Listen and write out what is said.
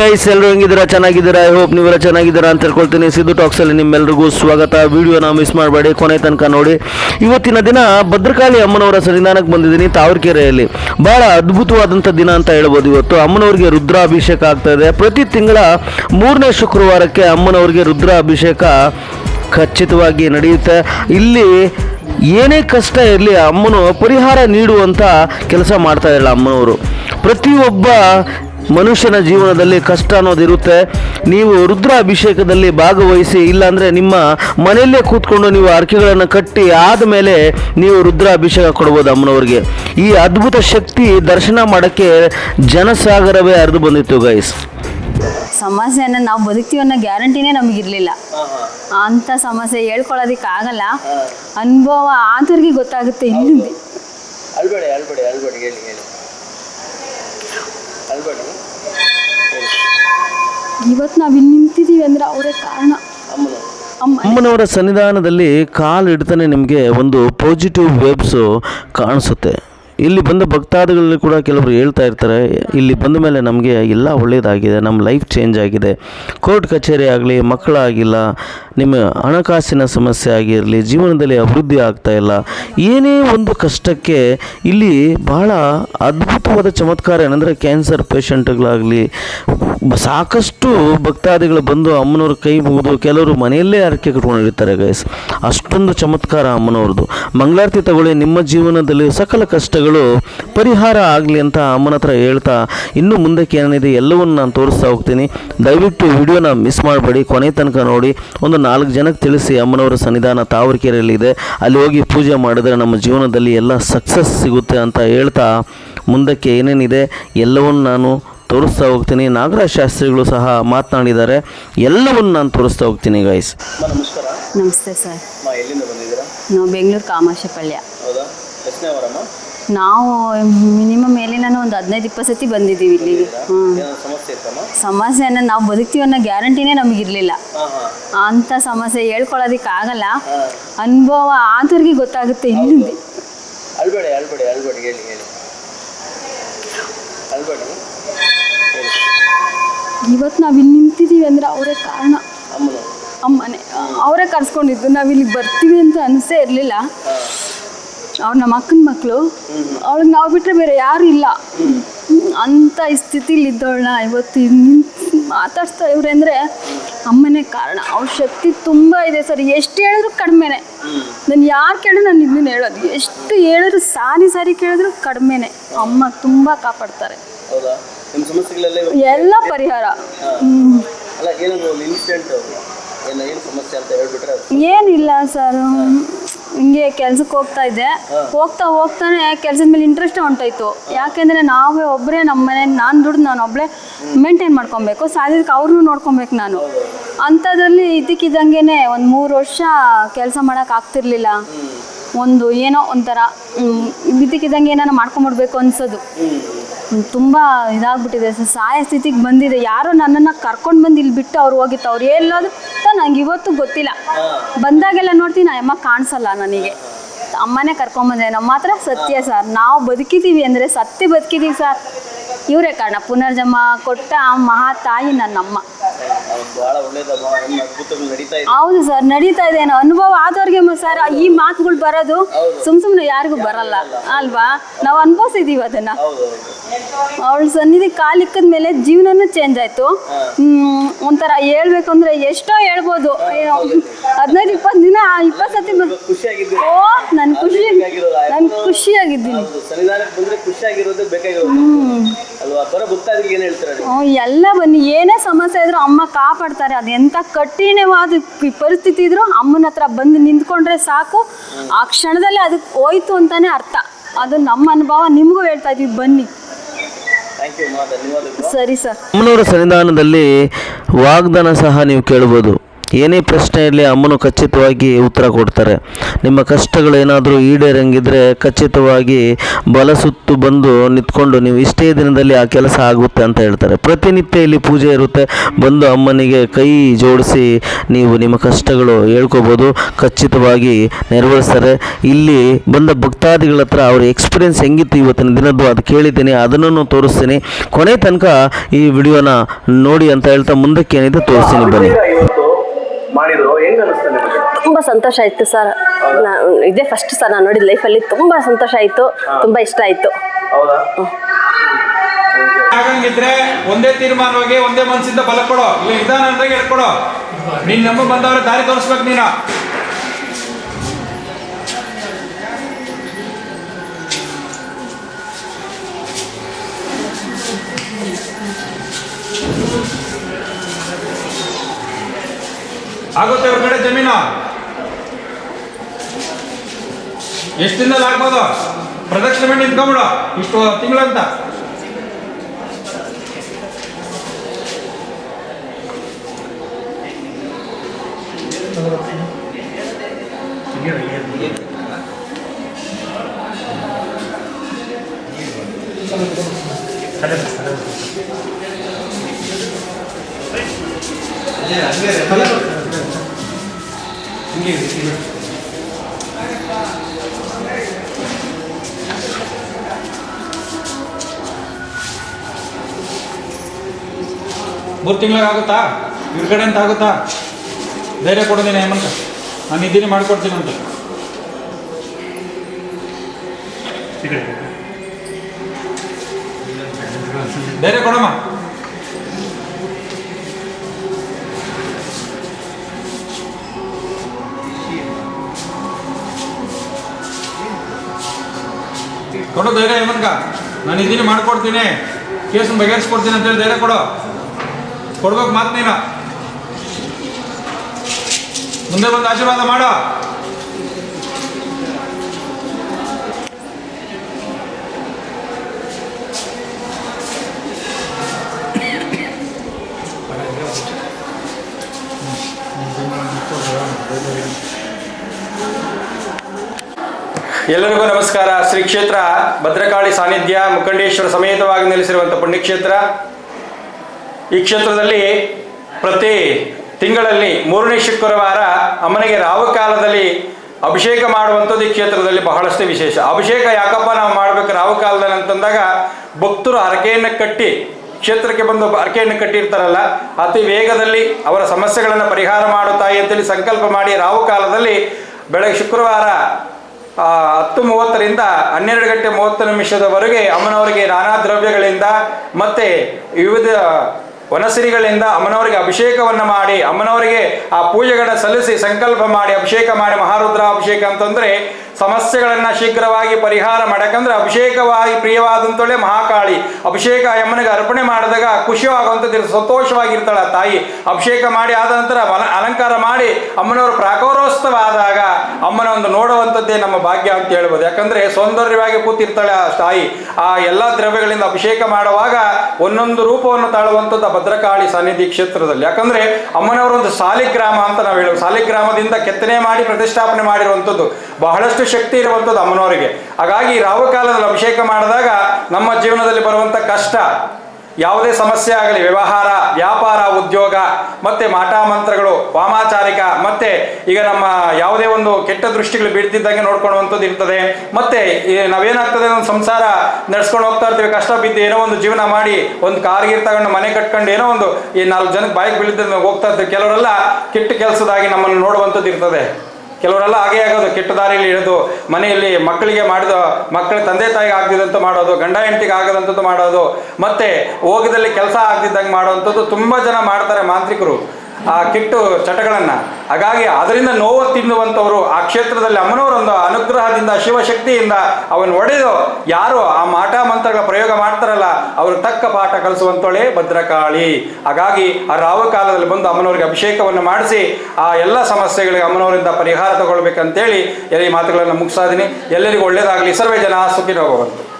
Guys ಎಲ್ಲರೂ ಹೆಂಗಿದ್ದೀರಾ? ಚೆನ್ನಾಗಿದ್ದೀರಾ? I hope ನೀವೆಲ್ಲ ಚೆನ್ನಾಗಿದ್ದೀರಾ ಅಂತ ಹೇಳ್ಕೊಳ್ತೀನಿ. ಸಿದ್ದು ಟಾಕ್ಸಲ್ಲಿ ನಿಮ್ಮೆಲ್ರಿಗೂ ಸ್ವಾಗತ. ವಿಡಿಯೋನ ಮಿಸ್ ಮಾಡಬೇಡಿ. ಕೊನೆ ತನಕ ನೋಡಿ. ಇವತ್ತಿನ ದಿನ ಭದ್ರಕಾಳಿ ಅಮ್ಮನವರ ಸನ್ನಿಧಾನಕ್ಕೆ ಬಂದಿದ್ದೀನಿ ತಾವರ್ಕೆರೆಯಲ್ಲಿ. ಭಾಳ ಅದ್ಭುತವಾದಂಥ ದಿನ ಅಂತ ಹೇಳ್ಬೋದು ಇವತ್ತು. ಅಮ್ಮನವರಿಗೆ ರುದ್ರಾಭಿಷೇಕ ಆಗ್ತಾ ಇದೆ. ಪ್ರತಿ ತಿಂಗಳ ಮೂರನೇ ಶುಕ್ರವಾರಕ್ಕೆ ಅಮ್ಮನವರಿಗೆ ರುದ್ರಾಭಿಷೇಕ ಖಚಿತವಾಗಿ ನಡೆಯುತ್ತೆ. ಇಲ್ಲಿ ಏನೇ ಕಷ್ಟ ಇರಲಿ ಅಮ್ಮನು ಪರಿಹಾರ ನೀಡುವಂಥ ಕೆಲಸ ಮಾಡ್ತಾ ಇರಲ್ಲ ಅಮ್ಮನವರು. ಪ್ರತಿಯೊಬ್ಬ ಮನುಷ್ಯನ ಜೀವನದಲ್ಲಿ ಕಷ್ಟ ಅನ್ನೋದಿರುತ್ತೆ ನೀವು ರುದ್ರ ಅಭಿಷೇಕದಲ್ಲಿ ಭಾಗವಹಿಸಿ ಇಲ್ಲಾಂದರೆ ನಿಮ್ಮ ಮನೆಯಲ್ಲೇ ಕೂತ್ಕೊಂಡು ನೀವು ಅರ್ಕೆಗಳನ್ನು ಕಟ್ಟಿ ಆದಮೇಲೆ ನೀವು ರುದ್ರ ಅಭಿಷೇಕ ಕೊಡ್ಬೋದು ಅಮ್ಮನವ್ರಿಗೆ. ಈ ಅದ್ಭುತ ಶಕ್ತಿ ದರ್ಶನ ಮಾಡೋಕ್ಕೆ ಜನಸಾಗರವೇ ಹರಿದು ಬಂದಿತ್ತು ಗೈಸ್ ಸಮಸ್ಯೆನ ನಾವು ಬದುಕ್ತೀವಿ ಅನ್ನೋ ಗ್ಯಾರಂಟಿನೇ ನಮಗಿರಲಿಲ್ಲ. ಅಂಥ ಸಮಸ್ಯೆ ಹೇಳ್ಕೊಳ್ಳೋದಕ್ಕೆ ಆಗಲ್ಲ ಅನುಭವ ಆದವ್ರಿಗೆ ಗೊತ್ತಾಗುತ್ತೆ ಅಳ್ಬೇಡಿ ಹೇಳಿ ಹೇಳಿ. ಇವತ್ತು ನಾವು ಇಲ್ಲಿ ನಿಂತಿದ್ದೀವಿ ಅಂದ್ರೆ ಅವರೇ ಕಾರಣ. ಅಮ್ಮನವರ. ಸನ್ನಿಧಾನದಲ್ಲಿ ಕಾಲು ಇಡ್ತಾನೆ ನಿಮಗೆ ಒಂದು ಪಾಸಿಟಿವ್ ವೇವ್ಸು ಕಾಣಿಸುತ್ತೆ. ಇಲ್ಲಿ ಬಂದ ಭಕ್ತಾದಿಗಳಲ್ಲಿ ಕೂಡ ಕೆಲವರು ಹೇಳ್ತಾ ಇರ್ತಾರೆ ಇಲ್ಲಿ ಬಂದ ಮೇಲೆ ನಮಗೆ ಎಲ್ಲ ಒಳ್ಳೆಯದಾಗಿದೆ ನಮ್ಮ ಲೈಫ್ ಚೇಂಜ್ ಆಗಿದೆ. ಕೋರ್ಟ್ ಕಚೇರಿ ಆಗಲಿ ಮಕ್ಕಳಾಗಿಲ್ಲ ನಿಮ್ಮ ಹಣಕಾಸಿನ ಸಮಸ್ಯೆ ಆಗಿರಲಿ, ಜೀವನದಲ್ಲಿ ಅಭಿವೃದ್ಧಿ ಆಗ್ತಾ ಇಲ್ಲ, ಏನೇ ಒಂದು ಕಷ್ಟಕ್ಕೆ ಇಲ್ಲಿ ಬಹಳ ಅದ್ಭುತವಾದ ಚಮತ್ಕಾರ ಏನಂದರೆ ಕ್ಯಾನ್ಸರ್ ಪೇಷಂಟ್ಗಳಾಗಲಿ, ಸಾಕಷ್ಟು ಭಕ್ತಾದಿಗಳು ಬಂದು ಅಮ್ಮನವ್ರ ಕೈ ಮುಗಿದು ಕೆಲವರು ಮನೆಯಲ್ಲೇ ಹರಕೆ ಕಟ್ಕೊಂಡಿರ್ತಾರೆ ಗೈಸ್ ಅಷ್ಟೊಂದು ಚಮತ್ಕಾರ ಅಮ್ಮನವ್ರದ್ದು. ಮಂಗಳಾರತಿ ತಗೊಳ್ಳಿ, ನಿಮ್ಮ ಜೀವನದಲ್ಲಿ ಸಕಲ ಕಷ್ಟಗಳು ಪರಿಹಾರ ಆಗಲಿ ಅಂತ ಅಮ್ಮನ ಹತ್ರ ಹೇಳ್ತಾ, ಇನ್ನು ಮುಂದಕ್ಕೆ ಏನಿದೆ ಎಲ್ಲವನ್ನು ನಾನು ತೋರಿಸ್ತಾ ಹೋಗ್ತೀನಿ. ದಯವಿಟ್ಟು ವಿಡಿಯೋನ ಮಿಸ್ ಮಾಡಬೇಡಿ. ಕೊನೆ ತನಕ ನೋಡಿ, ಒಂದು ನಾಲ್ಕು ಜನಕ್ಕೆ ತಿಳಿಸಿ ಅಮ್ಮನವರ ಸನ್ನಿಧಾನ ತಾವರೆಕೆರೆಯಲ್ಲಿದೆ ಅಲ್ಲಿ ಹೋಗಿ ಪೂಜೆ ಮಾಡಿದರೆ ನಮ್ಮ ಜೀವನದಲ್ಲಿ ಎಲ್ಲ ಸಕ್ಸಸ್ ಸಿಗುತ್ತೆ ಅಂತ ಹೇಳ್ತಾ ಮುಂದಕ್ಕೆ ಏನೇನಿದೆ ಎಲ್ಲವನ್ನು ನಾನು ತೋರಿಸ್ತಾ ಹೋಗ್ತೀನಿ. ನಾಗರಾಜ್ ಶಾಸ್ತ್ರಿಗಳು ಸಹ ಮಾತನಾಡಿದ್ದಾರೆ. ಎಲ್ಲವನ್ನು ನಾನು ತೋರಿಸ್ತಾ ಹೋಗ್ತೀನಿ ಗೈಸ್ ನಮಸ್ಕಾರ. ನಮಸ್ತೆ ಸರ್. ನಾವು ಬೆಂಗಳೂರು ಕಾಮಾಶಪಲ್ಯ ಹೌದಾ? ಎಷ್ಟನೇ ವಾರಮ್ಮ? ನಾವು ಮಿನಿಮಮ್ ಮೇಲೆ ನಾನು ಒಂದು ಹದಿನೈದು ಇಪ್ಪತ್ತು ಸತಿ ಬಂದಿದ್ದೀವಿ ಇಲ್ಲಿ ಹ್ಞೂ ಸಮಸ್ಯೆ ನಾವು ಬದುಕ್ತೀವಿ ಅನ್ನೋ ಗ್ಯಾರಂಟಿನೇ ನಮಗಿರಲಿಲ್ಲ ಅಂಥ ಸಮಸ್ಯೆ ಹೇಳ್ಕೊಳ್ಳೋದಕ್ಕೆ ಆಗಲ್ಲ. ಅನುಭವ ಆದವ್ರಿಗೆ ಗೊತ್ತಾಗುತ್ತೆ ಇಲ್ಲಿಂದ ಇವತ್ತು ನಾವು ಇಲ್ಲಿ ನಿಂತಿದ್ದೀವಿ ಅಂದ್ರೆ ಅವರೇ ಕಾರಣ. ಅಮ್ಮನೆ. ಅವರೇ ಕರ್ಸ್ಕೊಂಡಿದ್ದು. ನಾವು ಇಲ್ಲಿಗೆ ಬರ್ತೀವಿ ಅಂತ ಅನಿಸೇ ಇರಲಿಲ್ಲ. ಅವ್ರು ನಮ್ಮ ಅಕ್ಕನ ಮಕ್ಕಳು ಅವಳಿಗೆ ನಾವು ಬಿಟ್ಟರೆ ಬೇರೆ ಯಾರು ಇಲ್ಲ. ಅಂಥ ಸ್ಥಿತಿಲಿ ಇದ್ದವಳನ್ನ ಇವತ್ತು ಮಾತಾಡ್ತಾ ಇವ್ರೆ ಅಂದರೆ ಅಮ್ಮನೇ ಕಾರಣ. ಅವ್ರ ಶಕ್ತಿ ತುಂಬ ಇದೆ ಸರ್. ಎಷ್ಟು ಹೇಳಿದ್ರು ಕಡಿಮೆನೆ. ನಾನು ಯಾರು ಕೇಳಿದ್ರು ನಾನು ಇದನ್ನ ಹೇಳೋದು. ಎಷ್ಟು ಹೇಳಿದ್ರು ಸಾರಿ ಸಾರಿ ಕೇಳಿದ್ರು ಕಡಿಮೆನೆ. ಅಮ್ಮ ತುಂಬ ಕಾಪಾಡ್ತಾರೆ. ಎಲ್ಲ ಪರಿಹಾರ. ಏನಿಲ್ಲ ಸರ್. ಹಿಂಗೆ ಕೆಲ್ಸಕ್ಕೆ ಹೋಗ್ತಾ ಇದ್ದೆ. ಹೋಗ್ತಾ ಹೋಗ್ತಾನೆ ಕೆಲ್ಸದ ಮೇಲೆ ಇಂಟ್ರೆಸ್ಟ್ ಹೊಂಟೋಯ್ತು ಯಾಕೆಂದ್ರೆ ನಾವೇ ಒಬ್ಬರೇ ನಮ್ಮ ಮನೆ ನಾನು ದುಡ್ದು ನಾನು ಒಬ್ಬಳೇ ಮೇಂಟೈನ್ ಮಾಡ್ಕೊಬೇಕು. ಸಾಧ್ಯಕ್ಕೆ ಅವ್ರನ್ನೂ ನೋಡ್ಕೊಬೇಕು ನಾನು. ಅಂಥದ್ರಲ್ಲಿ ಇದಕ್ಕಿದ್ದಂಗೆ ಒಂದು ಮೂರು ವರ್ಷ ಕೆಲಸ ಮಾಡೋಕೆ ಆಗ್ತಿರ್ಲಿಲ್ಲ. ಒಂದು ಏನೋ ಒಂಥರ ಬಿದ್ದಕ್ಕಿದ್ದಂಗೆ ಏನಾರು ಮಾಡ್ಕೊಂಬಿಡ್ಬೇಕು ಅನ್ಸೋದು. ತುಂಬ ಇದಾಗ್ಬಿಟ್ಟಿದೆ ಸರ್. ಸಹಾಯ ಸ್ಥಿತಿಗೆ ಬಂದಿದೆ. ಯಾರೋ ನನ್ನನ್ನು ಕರ್ಕೊಂಡು ಬಂದು ಇಲ್ಲಿ ಬಿಟ್ಟು ಅವ್ರು ಹೋಗಿತ್ತು. ಅವ್ರು ಎಲ್ಲೋದು ನಂಗೆ ಇವತ್ತು ಗೊತ್ತಿಲ್ಲ. ಬಂದಾಗೆಲ್ಲ ನೋಡ್ತೀನಿ, ನಮ್ಮ ಅಮ್ಮ ಕಾಣಿಸಲ್ಲ ನನಗೆ. ಅಮ್ಮನೇ ಕರ್ಕೊಂಬಂದೆ ನಮ್ಮ ಮಾತ್ರ ಸತ್ಯ ಸರ್. ನಾವು ಬದುಕಿದ್ದೀವಿ ಅಂದರೆ ಸತ್ಯ ಬದುಕಿದ್ದೀವಿ ಸರ್. ಇವರೇ ಕಾರಣ. ಪುನರ್ಜನ್ಮ ಕೊಟ್ಟ ಮಹಾ ತಾಯಿ ನನ್ನಮ್ಮ. ಭಾಳ ಒಳ್ಳೇದಮ್ಮ ನಿಮ್ಮ ಅದ್ಭುತಗಳು ನಡೀತಾ ಇದೆ. ಹೌದು ಸರ್ ನಡೀತಾ ಇದೆ. ಏನೋ ಅನುಭವ ಆದವ್ರಿಗೆ ಮ- ಸರ್ ಈ ಮಾತುಗಳು ಬರೋದು ಸುಮ್ ಸುಮ್ನೆ ಯಾರಿಗೂ ಬರಲ್ಲ. ಅಲ್ವಾ? ನಾವು ಅನುಭವಿಸಿದೀವಿ ಅದನ್ನ. ಹೌದು ಅವಳ ಸನ್ನಿಧಿ ಕಾಲಿಕ್ಕದ ಮೇಲೆ ಜೀವನನೂ ಚೇಂಜ್ ಆಯ್ತು. ಹ್ಮ್, ಒಂಥರ ಹೇಳ್ಬೇಕಂದ್ರೆ ಎಷ್ಟೋ ಹೇಳ್ಬೋದು. ಅಯ್ಯೋ, ಹದಿನೈದು ಇಪ್ಪತ್ತು ದಿನ ಇಪ್ಪತ್ತು ಸತಿ ಬ- ಓ ನನ್ ಖುಷಿ ನನ್ ಖುಷಿಯಾಗಿದ್ದೀನಿ. ಹೌದು ಸನ್ನಿಧಾನಕ್ಕೆ ಬಂದ್ರೆ ಖುಷಿಯಾಗಿರೋದು ಬೇಕಾಗಿರೋದು. ಅಲ್ವಾ? ಬರೋ ಭಕ್ತಾದಿಗೆ ಏನು ಹೇಳ್ತಾರೆ ನೀವು? ಹ್ಮ್, ಎಲ್ಲ ಬನ್ನಿ. ಏನೇ ಸಮಸ್ಯೆ ಇದ್ರೂ ಅಮ್ಮ ಕಾಪಾಡ್ತಾರೆ. ಅದು ಎಂಥ ಕಠಿಣವಾದ ಪರಿಸ್ಥಿತಿ ಇದ್ರೂ ಅಮ್ಮನ ಹತ್ರ ಬಂದು ನಿಂತ್ಕೊಂಡ್ರೆ ಸಾಕು. ಆ ಕ್ಷಣದಲ್ಲಿ ಅದಕ್ಕೆ ಹೋಯ್ತು ಅಂತಾನೆ ಅರ್ಥ. ಅದು ನಮ್ಮ ಅನುಭವ ನಿಮಗೂ ಹೇಳ್ತಾ ಇದೀವಿ. ಬನ್ನಿ. ಸರಿ ಸರ್. ಅಮ್ಮನವರ ಸನ್ನಿಧಾನದಲ್ಲಿ ವಾಗ್ದಾನ ಸಹ ನೀವು ಕೇಳ್ಬೋದು. ಏನೇ ಪ್ರಶ್ನೆ ಇರಲಿ, ಅಮ್ಮನು ಖಚಿತವಾಗಿ ಉತ್ತರ ಕೊಡ್ತಾರೆ. ನಿಮ್ಮ ಕಷ್ಟಗಳು ಏನಾದರೂ ಈಡೇರಂಗಿದ್ರೆ ಖಚಿತವಾಗಿ ಬಲ ಸುತ್ತು ಬಂದು ನಿಂತ್ಕೊಂಡು ನೀವು ಇಷ್ಟೇ ದಿನದಲ್ಲಿ ಆ ಕೆಲಸ ಆಗುತ್ತೆ ಅಂತ ಹೇಳ್ತಾರೆ. ಪ್ರತಿನಿತ್ಯ ಇಲ್ಲಿ ಪೂಜೆ ಇರುತ್ತೆ. ಬಂದು ಅಮ್ಮನಿಗೆ ಕೈ ಜೋಡಿಸಿ ನೀವು ನಿಮ್ಮ ಕಷ್ಟಗಳು ಹೇಳ್ಕೋಬೋದು. ಖಚಿತವಾಗಿ ನೆರವೇರಿಸ್ತಾರೆ. ಇಲ್ಲಿ ಬಂದ ಭಕ್ತಾದಿಗಳ ಹತ್ರ ಅವ್ರ ಎಕ್ಸ್ಪೀರಿಯೆನ್ಸ್ ಹೆಂಗಿತ್ತು ಇವತ್ತಿನ ದಿನದ್ದು ಅದು ಕೇಳಿದ್ದೀನಿ. ಅದನ್ನು ತೋರಿಸ್ತೀನಿ. ಕೊನೆ ತನಕ ಈ ವಿಡಿಯೋನ ನೋಡಿ ಅಂತ ಹೇಳ್ತಾ ಮುಂದಕ್ಕೆ ಏನಿದೆ ತೋರಿಸ್ತೀನಿ ಬನ್ನಿ. ಮಾಡಿದ್ರು ಹೆಂಗ್ ಅನಿಸ್ತಾ ನಿಮಗೆ? ತುಂಬ ಸಂತೋಷ ಆಯ್ತು ಸರ್. ನಾನು ಇದೇ ಫಸ್ಟ್ ಸರ್ ನಾನು ನೋಡಿದ ಲೈಫಲ್ಲಿ ತುಂಬ ಸಂತೋಷ ಆಯಿತು. ತುಂಬ ಇಷ್ಟ ಆಯಿತು. ಹೌದಾ? ಆಗಂಗಿದ್ರೆ ಒಂದೇ ತೀರ್ಮಾನವಾಗಿ ಒಂದೇ ಮನಸ್ಸಿಂದ ಬಲ ಕೊಡೋ. ಇಲ್ಲ ನಿಧಾನ ಅಂದ್ರೆ ಎಡ್ಕೊಡೋ ನೀನ್ ನಮ್ಮ ಬಂದವ್ರ ದಾರಿ ತೋರಿಸ್ಬೇಕು ನೀನು. ಆಗುತ್ತೆ ಅವ್ರ ಕಡೆ ಜಮೀನು. ಎಷ್ಟು ದಿನದಲ್ಲಿ ಆಗ್ಬೋದು? ಪ್ರದಕ್ಷಿಣೆ ಮಾಡಿ ನಿಂತ್ಕೊಂಬಿಡು. ಇಷ್ಟು ತಿಂಗಳಂತ. ಮೂರು ತಿಂಗಳಿಗೆ ಆಗುತ್ತಾ ಇವ್ರ ಕಡೆ ಅಂತ ಆಗುತ್ತಾ? ಧೈರ್ಯ ಕೊಡೋದೇನೆ ಹೇಮಂತ? ನಾನು ಇದ್ದೀನಿ ಮಾಡಿಕೊಡ್ತೀನಿ ಅಂತ. ಧೈರ್ಯ ಕೊಡಮ್ಮ. ಕೊಡು ಧೈರ್ಯ ಹೇಮಂತ್ಗ ನಾನು ಇದೀನಿ ಮಾಡ್ಕೊಡ್ತೀನಿ. ಕೇಸನ್ನು ಬಗೆಹರಿಸ್ಕೊಡ್ತೀನಿ ಅಂತೇಳಿ ಧೈರ್ಯ ಕೊಡು. ಕೊಡ್ಬೇಕು ಮಾತು ನೀನು. ಮುಂದೆ ಬಂದು ಆಶೀರ್ವಾದ ಮಾಡು. ಎಲ್ಲರಿಗೂ ನಮಸ್ಕಾರ. ಶ್ರೀ ಕ್ಷೇತ್ರ ಭದ್ರಕಾಳಿ ಸಾನ್ನಿಧ್ಯ ಮುಖಂಡೇಶ್ವರ ಸಮೇತವಾಗಿ ನೆಲೆಸಿರುವಂಥ ಪುಣ್ಯಕ್ಷೇತ್ರ. ಈ ಕ್ಷೇತ್ರದಲ್ಲಿ ಪ್ರತಿ ತಿಂಗಳಲ್ಲಿ ಮೂರನೇ ಶುಕ್ರವಾರ ಅಮ್ಮನಿಗೆ ರಾಹುಕಾಲದಲ್ಲಿ ಅಭಿಷೇಕ ಮಾಡುವಂಥದ್ದು ಈ ಕ್ಷೇತ್ರದಲ್ಲಿ ಬಹಳಷ್ಟು ವಿಶೇಷ. ಅಭಿಷೇಕ ಯಾಕಪ್ಪ ನಾವು ಮಾಡಬೇಕು ರಾಹುಕಾಲದಲ್ಲಿ ಅಂತಂದಾಗ ಭಕ್ತರು ಹರಕೆಯನ್ನು ಕಟ್ಟಿ ಕ್ಷೇತ್ರಕ್ಕೆ ಬಂದು ಹರಕೆಯನ್ನು ಕಟ್ಟಿರ್ತಾರಲ್ಲ, ಅತಿ ವೇಗದಲ್ಲಿ ಅವರ ಸಮಸ್ಯೆಗಳನ್ನು ಪರಿಹಾರ ಮಾಡುತ್ತಾಯಿ ಅಂತೇಳಿ ಸಂಕಲ್ಪ ಮಾಡಿ ರಾಹುಕಾಲದಲ್ಲಿ ಬೆಳಗ್ಗೆ ಶುಕ್ರವಾರ ಹತ್ತು ಮೂವತ್ತರಿಂದ ಹನ್ನೆರಡು ಗಂಟೆ ಮೂವತ್ತು ನಿಮಿಷದವರೆಗೆ ಅಮ್ಮನವರಿಗೆ ನಾನಾ ದ್ರವ್ಯಗಳಿಂದ ಮತ್ತೆ ವಿವಿಧ ವನಸಿರಿಗಳಿಂದ ಅಮ್ಮನವರಿಗೆ ಅಭಿಷೇಕವನ್ನು ಮಾಡಿ, ಅಮ್ಮನವರಿಗೆ ಆ ಪೂಜೆಗಳನ್ನ ಸಲ್ಲಿಸಿ, ಸಂಕಲ್ಪ ಮಾಡಿ, ಅಭಿಷೇಕ ಮಾಡಿ, ಮಹಾರುದ್ರಾಭಿಷೇಕ ಅಂತಂದ್ರೆ ಸಮಸ್ಯೆಗಳನ್ನ ಶೀಘ್ರವಾಗಿ ಪರಿಹಾರ ಮಾಡಕಂದ್ರೆ ಅಭಿಷೇಕವಾಗಿ ಪ್ರಿಯವಾದಂತಳೆ ಮಹಾಕಾಳಿ, ಅಭಿಷೇಕ ಅಮ್ಮನಿಗೆ ಅರ್ಪಣೆ ಮಾಡಿದಾಗ ಖುಷಿಯಾಗುವಂಥದ್ದು ಸಂತೋಷವಾಗಿರ್ತಾಳೆ ತಾಯಿ. ಅಭಿಷೇಕ ಮಾಡಿ ಆದ ನಂತರ ಅಲಂಕಾರ ಮಾಡಿ ಅಮ್ಮನವರು ಪ್ರಾಕಾರೋತ್ಸವ ಆದಾಗ ಅಮ್ಮನ ಒಂದು ನೋಡುವಂಥದ್ದೇ ನಮ್ಮ ಭಾಗ್ಯ ಅಂತ ಹೇಳ್ಬೋದು. ಯಾಕಂದ್ರೆ ಸೌಂದರ್ಯವಾಗಿ ಕೂತಿರ್ತಾಳೆ ಆ ತಾಯಿ. ಆ ಎಲ್ಲ ದ್ರವ್ಯಗಳಿಂದ ಅಭಿಷೇಕ ಮಾಡುವಾಗ ಒಂದೊಂದು ರೂಪವನ್ನು ತಾಳುವಂಥದ್ದು ಭದ್ರಕಾಳಿ ಸನ್ನಿಧಿ ಕ್ಷೇತ್ರದಲ್ಲಿ. ಯಾಕಂದ್ರೆ ಅಮ್ಮನವರ ಒಂದು ಸಾಲಿಗ್ರಾಮ ಅಂತ ನಾವು ಹೇಳುವ ಸಾಲಿಗ್ರಾಮದಿಂದ ಕೆತ್ತನೆ ಮಾಡಿ ಪ್ರತಿಷ್ಠಾಪನೆ ಮಾಡಿರುವಂಥದ್ದು. ಬಹಳಷ್ಟು ಶಕ್ತಿ ಇರುವಂಥದ್ದು ಅಮ್ಮನವರಿಗೆ. ಹಾಗಾಗಿ ರಾಹುಕಾಲದಲ್ಲಿ ಅಭಿಷೇಕ ಮಾಡಿದಾಗ ನಮ್ಮ ಜೀವನದಲ್ಲಿ ಬರುವಂಥ ಕಷ್ಟ, ಯಾವುದೇ ಸಮಸ್ಯೆ ಆಗಲಿ, ವ್ಯವಹಾರ, ವ್ಯಾಪಾರ, ಉದ್ಯೋಗ, ಮತ್ತೆ ಮಾಟಾಮಂತ್ರಗಳು ವಾಮಾಚಾರಿಕ, ಮತ್ತೆ ಈಗ ನಮ್ಮ ಯಾವುದೇ ಒಂದು ಕೆಟ್ಟ ದೃಷ್ಟಿಗಳು ಬೀಳ್ತಿದ್ದಂಗೆ ನೋಡ್ಕೊಳ್ಳುವಂಥದ್ದು ಇರ್ತದೆ. ಮತ್ತೆ ನಾವೇನಾಗ್ತದೆ ಒಂದು ಸಂಸಾರ ನಡ್ಸ್ಕೊಂಡು ಹೋಗ್ತಾ ಇರ್ತೀವಿ, ಕಷ್ಟ ಬಿದ್ದು ಏನೋ ಒಂದು ಜೀವನ ಮಾಡಿ, ಒಂದು ಕಾರ್ ಗೀರ್ ತಗೊಂಡು ಮನೆ ಕಟ್ಕೊಂಡು ಏನೋ ಒಂದು ಈ ನಾಲ್ಕು ಜನಕ್ಕೆ ಬಾಯಿಗೆ ಬೀಳಿದ್ದ ಹೋಗ್ತಾ ಇರ್ತೀವಿ. ಕೆಲವರೆಲ್ಲ ಕೆಟ್ಟ ಕೆಲಸದಾಗಿ ನಮ್ಮನ್ನು ನೋಡುವಂಥದ್ದು ಇರ್ತದೆ. ಕೆಲವರೆಲ್ಲ ಹಾಗೆ ಆಗೋದು. ಕೆಟ್ಟ ದಾರಿಯಲ್ಲಿ ಇಳಿದು ಮನೆಯಲ್ಲಿ ಮಕ್ಕಳಿಗೆ ಮಾಡಿದ ಮಕ್ಕಳ ತಂದೆ ತಾಯಿಗೆ ಆಗದಿದ್ದಂತ ಮಾಡೋದು, ಗಂಡ ಹೆಂಡತಿಗೆ ಆಗದಂಥದ್ದು ಮಾಡೋದು, ಮತ್ತೆ ಹೋಗದಲ್ಲಿ ಕೆಲಸ ಆಗದಿದ್ದಂಗೆ ಮಾಡುವಂಥದ್ದು ತುಂಬ ಜನ ಮಾಡ್ತಾರೆ ಮಾಂತ್ರಿಕರು. ಆ ಕೆಟ್ಟು ಚಟಗಳನ್ನ. ಹಾಗಾಗಿ ಅದರಿಂದ ನೋವು ತಿನ್ನುವಂಥವರು ಆ ಕ್ಷೇತ್ರದಲ್ಲಿ ಅಮ್ಮನವರೊಂದು ಅನುಗ್ರಹದಿಂದ, ಶಿವಶಕ್ತಿಯಿಂದ ಅವನು ಒಡೆದು ಯಾರು ಆ ಮಾಟ ಮಂತ್ರಗಳ ಪ್ರಯೋಗ ಮಾಡ್ತಾರಲ್ಲ, ಅವರು ತಕ್ಕ ಪಾಠ ಕಲಿಸುವಂತೋಳೆ ಭದ್ರಕಾಳಿ. ಹಾಗಾಗಿ ಆ ರಾವು ಕಾಲದಲ್ಲಿ ಬಂದು ಅಮ್ಮನವರಿಗೆ ಅಭಿಷೇಕವನ್ನು ಮಾಡಿಸಿ, ಆ ಎಲ್ಲ ಸಮಸ್ಯೆಗಳಿಗೆ ಅಮ್ಮನವರಿಂದ ಪರಿಹಾರ ತಗೊಳ್ಬೇಕಂತೇಳಿ ಎಲ್ಲ ಮಾತುಗಳನ್ನು ಮುಗಿಸಾದಿನಿ ಎಲ್ಲರಿಗೂ ಒಳ್ಳೇದಾಗಲಿ. ಸರ್ವೇ ಜನ ಸುಖಿನ ಭವಂತು